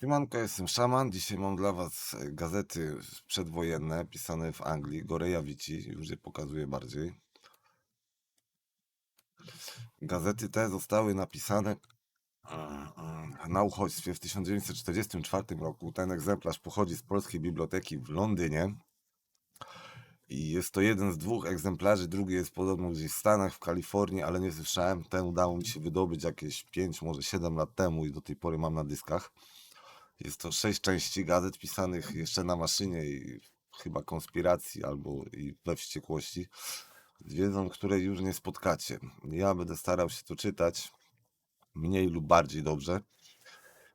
Siemanko, jestem Szaman. Dzisiaj mam dla Was e, gazety przedwojenne pisane w Anglii. Goreja Vici, już je pokazuję bardziej. Gazety te zostały napisane mm, mm, na uchodźstwie w 1944 roku. Ten egzemplarz pochodzi z Polskiej Biblioteki w Londynie. I jest to jeden z dwóch egzemplarzy. Drugi jest podobno gdzieś w Stanach, w Kalifornii, ale nie słyszałem. Ten udało mi się wydobyć jakieś 5, może 7 lat temu i do tej pory mam na dyskach. Jest to sześć części gazet pisanych jeszcze na maszynie i chyba konspiracji albo i we wściekłości. Z wiedzą, której już nie spotkacie. Ja będę starał się to czytać mniej lub bardziej dobrze,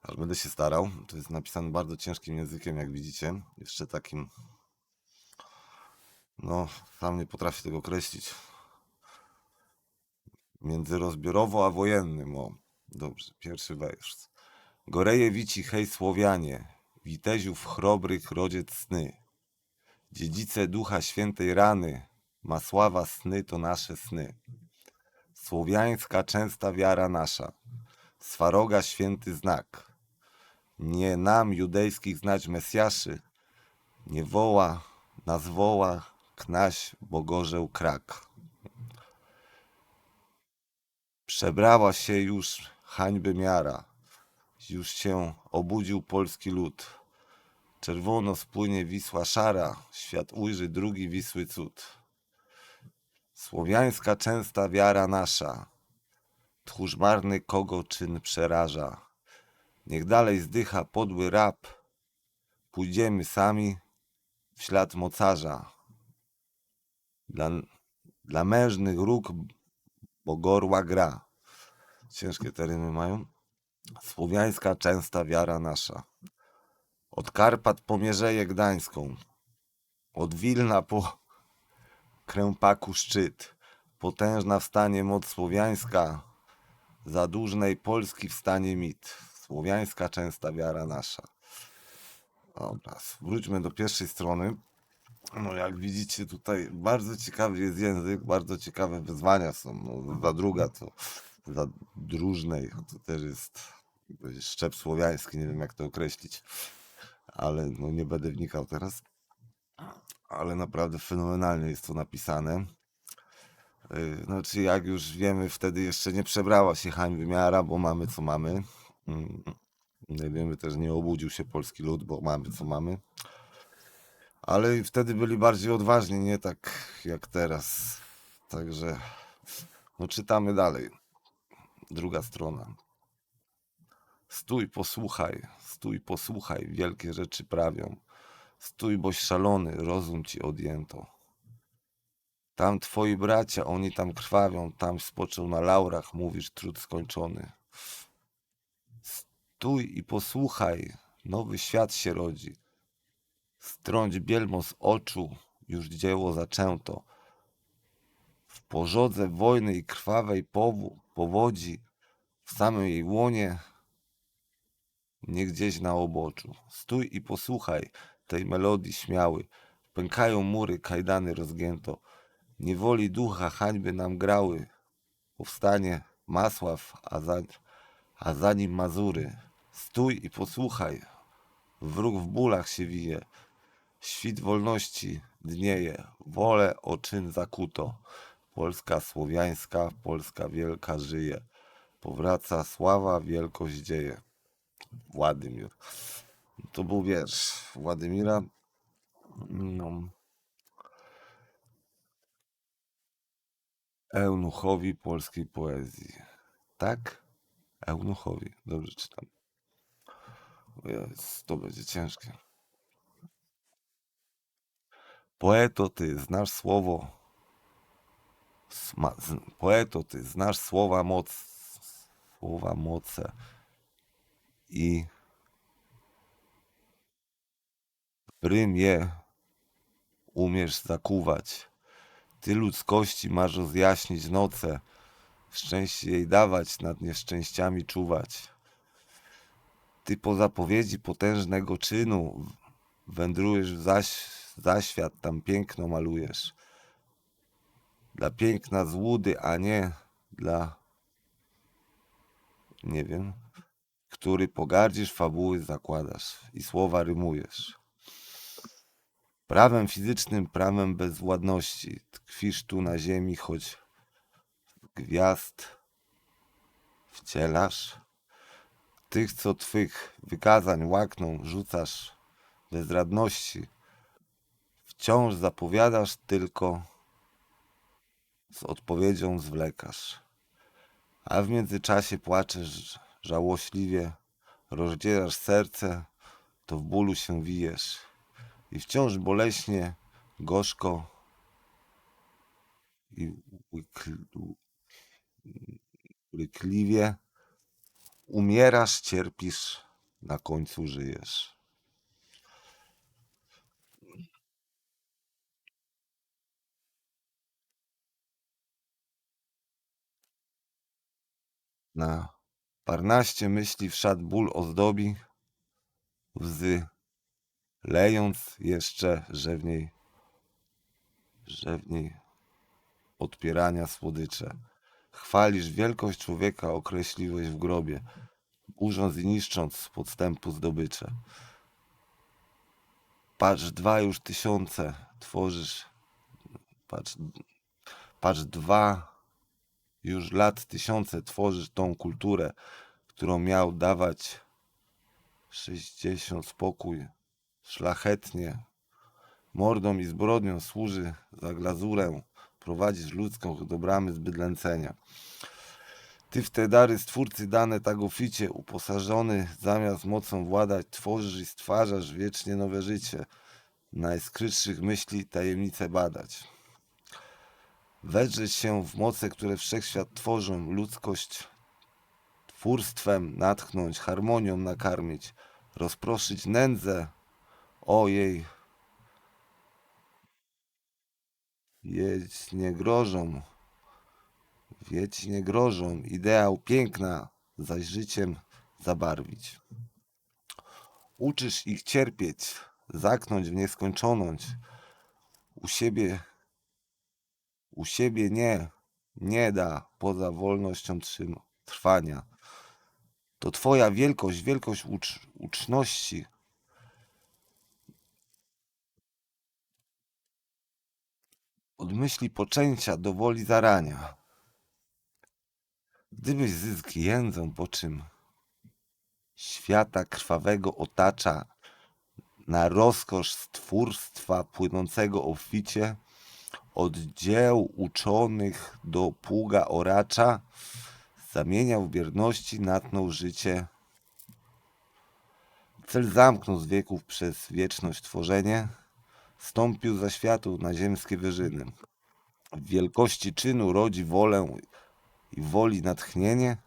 ale będę się starał. To jest napisane bardzo ciężkim językiem, jak widzicie. Jeszcze takim. No, sam nie potrafię tego określić. Międzyrozbiorowo a wojennym. O, dobrze, pierwszy wers. Goreje wici, hej Słowianie, witeziów chrobrych rodziec sny. Dziedzice ducha świętej rany, ma sława sny to nasze sny. Słowiańska częsta wiara nasza, swaroga święty znak. Nie nam judejskich znać Mesjaszy, nie woła, nas woła knaś Bogorzeł Krak. Przebrała się już hańby miara, już się obudził polski lud. Czerwono spłynie Wisła szara, świat ujrzy drugi Wisły cud. Słowiańska częsta wiara nasza, tchórz marny kogo czyn przeraża. Niech dalej zdycha podły rab, pójdziemy sami w ślad mocarza. Dla, dla mężnych róg Bogorła gra. Ciężkie tereny mają. Słowiańska częsta wiara nasza. Od Karpat po Mierzeję Gdańską. Od Wilna po Krępaku szczyt. Potężna wstanie moc słowiańska. Zadłużnej Polski wstanie mit. Słowiańska częsta wiara nasza. Dobra, wróćmy do pierwszej strony. No jak widzicie tutaj bardzo ciekawy jest język, bardzo ciekawe wyzwania są. No, za druga to za dróżnej to też jest szczep słowiański, nie wiem jak to określić, ale no nie będę wnikał teraz. Ale naprawdę fenomenalnie jest to napisane. Yy, Znaczy, jak już wiemy, wtedy jeszcze nie przebrała się hańby miara, bo mamy co mamy. Mm, wiemy, też nie obudził się polski lud, bo mamy co mamy. Ale wtedy byli bardziej odważni, nie tak jak teraz. Także no czytamy dalej. Druga strona. Stój, posłuchaj, stój, posłuchaj, wielkie rzeczy prawią. Stój, boś szalony, rozum ci odjęto. Tam twoi bracia, oni tam krwawią, tam spoczął na laurach, mówisz trud skończony. Stój i posłuchaj, nowy świat się rodzi. Strąć bielmo z oczu, już dzieło zaczęto. W pożodze wojny i krwawej powu, powodzi, w samym jej łonie, nie gdzieś na oboczu. Stój i posłuchaj tej melodii śmiały. Pękają mury, kajdany rozgięto. Niewoli ducha hańby nam grały. Powstanie Masław, a za, a za nim Mazury. Stój i posłuchaj. Wróg w bólach się wije. Świt wolności dnieje. Wolę o czyn zakuto. Polska słowiańska, Polska wielka żyje. Powraca sława, wielkość dzieje. Władimir. To był wiersz Władimira. No. Eunuchowi polskiej poezji. Tak? Eunuchowi. Dobrze czytam. Jezus, to będzie ciężkie. Poeto, ty znasz słowo. Sma, z, poeto, ty znasz słowa moc. Słowa moce. I rym je umiesz zakuwać. Ty ludzkości masz rozjaśnić noce, szczęście jej dawać, nad nieszczęściami czuwać. Ty po zapowiedzi potężnego czynu wędrujesz w zaś, zaświat, tam piękno malujesz. Dla piękna złudy, a nie dla, nie wiem, który pogardzisz, fabuły zakładasz i słowa rymujesz. Prawem fizycznym, prawem bezwładności tkwisz tu na ziemi, choć gwiazd wcielasz. Tych, co twych wykazań łakną, rzucasz bezradności. Wciąż zapowiadasz, tylko z odpowiedzią zwlekasz. A w międzyczasie płaczesz żałośliwie, rozdzierasz serce, to w bólu się wijesz. I wciąż boleśnie, gorzko i łykliwie umierasz, cierpisz, na końcu żyjesz. Na parnaście myśli wszedł ból ozdobi, łzy lejąc jeszcze rzewniej, rzewniej odpierania słodycze. Chwalisz wielkość człowieka, określiłeś w grobie, burząc i niszcząc z podstępu zdobycze. Patrz, dwa już tysiące tworzysz, patrz, patrz, dwa już lat tysiące tworzysz tą kulturę, którą miał dawać sześćdziesiąt spokój, szlachetnie, mordą i zbrodnią służy za glazurę, prowadzisz ludzką do bramy zbydlęcenia. Ty w te dary stwórcy dane tak oficie, uposażony, zamiast mocą władać, tworzysz i stwarzasz wiecznie nowe życie, najskrytszych myśli tajemnice badać. Wedrzeć się w moce, które wszechświat tworzą, ludzkość twórstwem natchnąć, harmonią nakarmić, rozproszyć nędzę. Ojej, jedź nie grożą, wiedź nie grożą, ideał piękna, zaś życiem zabarwić. Uczysz ich cierpieć, zaknąć w nieskończoność, u siebie u siebie nie, nie da poza wolnością trwania. To Twoja wielkość, wielkość ucz, uczności. Od myśli poczęcia do woli zarania. Gdybyś zysk jędzą, po czym świata krwawego otacza na rozkosz stwórstwa płynącego obficie, od dzieł uczonych do pługa oracza, zamieniał w bierności, natnął życie. Cel zamknął z wieków przez wieczność tworzenie, stąpił za światu na ziemskie wyżyny. W wielkości czynu rodzi wolę i woli natchnienie,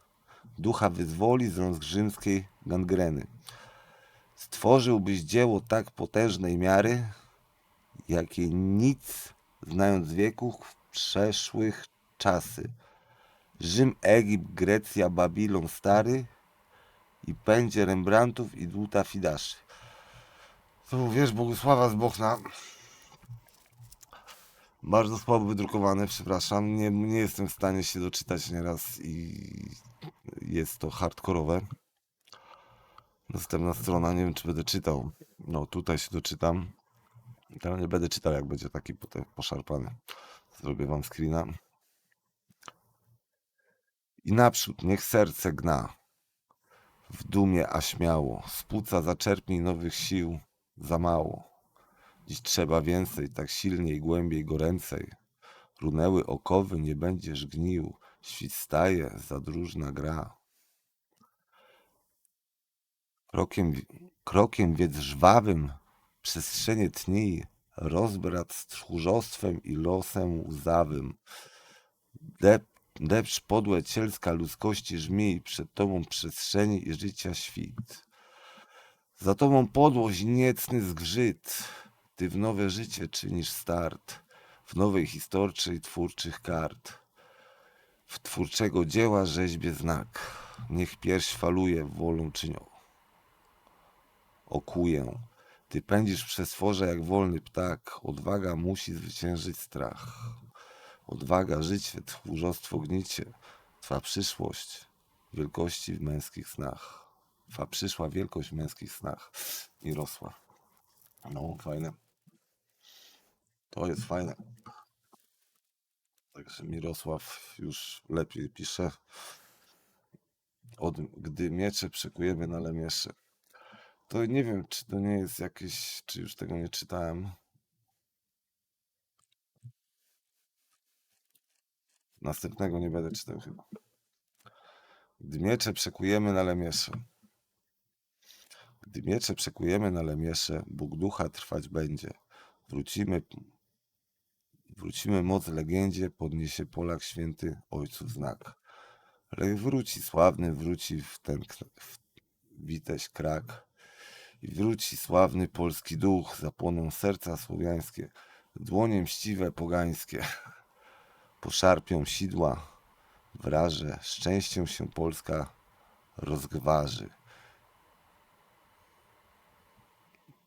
ducha wyzwoli z rąk rzymskiej gangreny. Stworzyłbyś dzieło tak potężnej miary, jakie nic znając wieków przeszłych czasy. Rzym, Egipt, Grecja, Babilon stary i pędzie Rembrandtów i dłuta Fidaszy. To wiesz, Bogusława z Bochna. Bardzo słabo wydrukowane, przepraszam. Nie, nie jestem w stanie się doczytać nieraz i jest to hardkorowe. Następna strona, nie wiem czy będę czytał. No tutaj się doczytam. Teraz nie będę czytał, jak będzie taki potem poszarpany. Zrobię wam screena. I naprzód, niech serce gna. W dumie, a śmiało. Z płuca zaczerpnij nowych sił. Za mało. Dziś trzeba więcej, tak silniej, głębiej, goręcej. Runęły okowy, nie będziesz gnił. Świt staje, zadróżna gra. Krokiem, krokiem wiedz żwawym, przestrzenie tnij, rozbrat z tchórzostwem i losem łzawym. Dep, depcz podłe cielska ludzkości żmij, przed tobą przestrzeni i życia świt. Za tobą podłość niecny zgrzyt, ty w nowe życie czynisz start, w nowej historczej twórczych kart. W twórczego dzieła rzeźbie znak, niech pierś faluje wolą czynią. Okuję, ty pędzisz przez tworze jak wolny ptak, odwaga musi zwyciężyć strach. Odwaga, życie, tchórzostwo, gnicie, twa przyszłość, wielkości w męskich snach. Fa przyszła wielkość w męskich snach i rosła. No, fajne. To jest fajne. Także Mirosław już lepiej pisze. Od, gdy miecze przekujemy na lemiesze. To nie wiem, czy to nie jest jakieś, czy już tego nie czytałem. Następnego nie będę czytał chyba. Gdy miecze przekujemy na lemiesze. Gdy miecze przekujemy na lemiesze, Bóg ducha trwać będzie. Wrócimy, wrócimy moc legendzie, podniesie Polak święty ojców znak. Lech wróci sławny, wróci w ten w witeś krak. I wróci sławny polski duch, zapłoną serca słowiańskie, dłonie mściwe pogańskie. Poszarpią sidła, wraże, szczęściem się Polska rozgwarzy.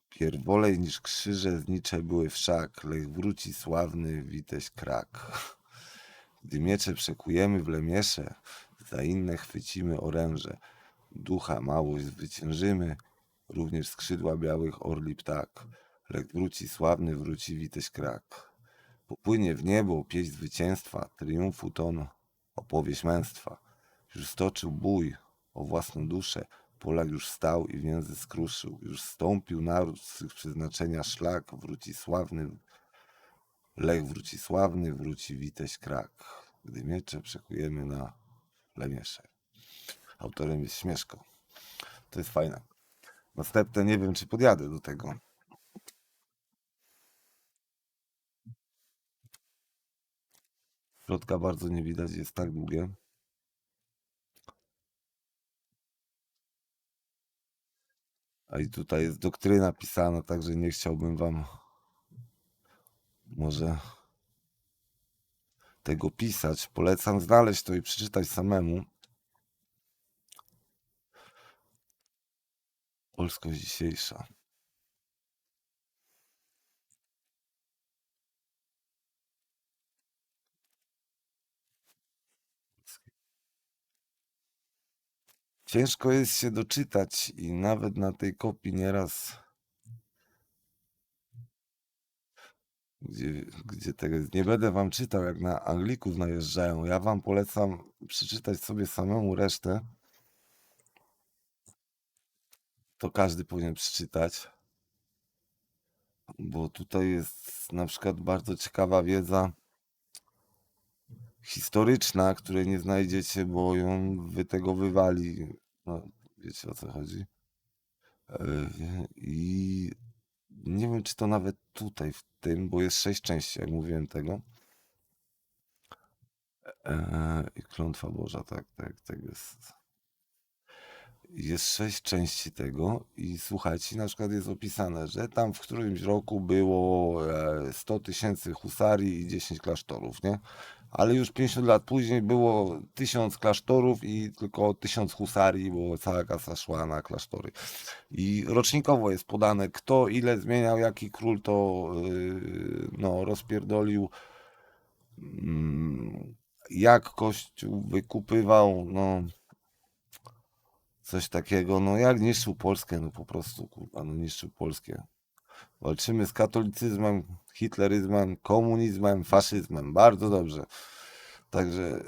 Pierwolej niż krzyże znicze były wszak, lech wróci sławny witeś krak. Gdy miecze przekujemy w lemiesze, za inne chwycimy oręże. Ducha małość zwyciężymy, również skrzydła białych orli ptak. Lech wróci sławny, wróci witeś krak. Popłynie w niebo pieśń zwycięstwa, triumfu ton, opowieść męstwa. Już stoczył bój o własną duszę, Polak już stał i więzy skruszył. Już stąpił naród z swych przeznaczenia szlak, wróci sławny, Lech wróci sławny, wróci witeś krak. Gdy miecze przekujemy na lemiesze. Autorem jest Śmieszko. To jest fajne. Następne nie wiem, czy podjadę do tego. Środka bardzo nie widać, jest tak długie. A i tutaj jest doktryna pisana, także nie chciałbym wam może tego pisać. Polecam znaleźć to i przeczytać samemu. Polskość dzisiejsza. Ciężko jest się doczytać i nawet na tej kopii nieraz, gdzie, gdzie tego nie będę wam czytał, jak na Anglików najeżdżają. Ja wam polecam przeczytać sobie samemu resztę. To każdy powinien przeczytać. Bo tutaj jest na przykład bardzo ciekawa wiedza historyczna, której nie znajdziecie, bo ją wy tego wywali. No, wiecie o co chodzi. E, I nie wiem, czy to nawet tutaj w tym, bo jest sześć części, jak mówiłem tego. E, I klątwa Boża, tak, tak, tak jest. Jest sześć części tego i słuchajcie, na przykład jest opisane, że tam w którymś roku było e, 100 tysięcy husarii i 10 klasztorów, nie? Ale już 50 lat później było 1000 klasztorów i tylko 1000 husarii, bo cała kasa szła na klasztory. I rocznikowo jest podane, kto ile zmieniał, jaki król to yy, no, rozpierdolił, mm, jak kościół wykupywał, no coś takiego, no jak niszczył Polskę, no po prostu, kurwa, no niszczył Polskę. Walczymy z katolicyzmem, hitleryzmem, komunizmem, faszyzmem. Bardzo dobrze. Także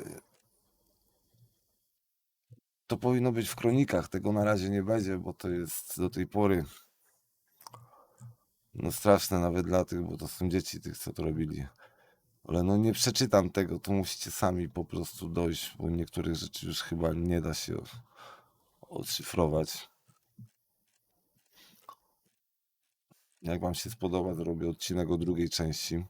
to powinno być w kronikach. Tego na razie nie będzie, bo to jest do tej pory no straszne nawet dla tych, bo to są dzieci tych, co to robili. Ale no nie przeczytam tego, to musicie sami po prostu dojść, bo niektórych rzeczy już chyba nie da się odszyfrować. Jak wam się spodoba, zrobię odcinek o drugiej części.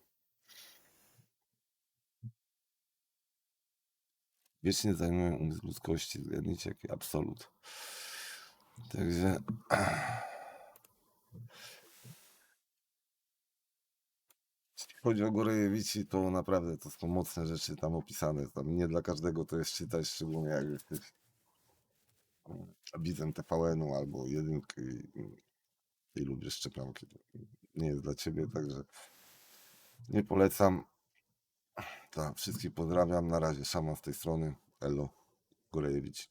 Wiecznie zajmują umysł ludzkości, zgadnijcie jaki absolut. Także... Jeśli chodzi o Gorejewici, to naprawdę to są mocne rzeczy tam opisane. Tam nie dla każdego to jest czytać, szczególnie jak jesteś widzem TVN-u albo jedynki i- i lubisz szczepionki. Nie jest dla ciebie, także nie polecam. Tak, wszystkich pozdrawiam. Na razie, Szaman z tej strony. Elo, Gorejewicz.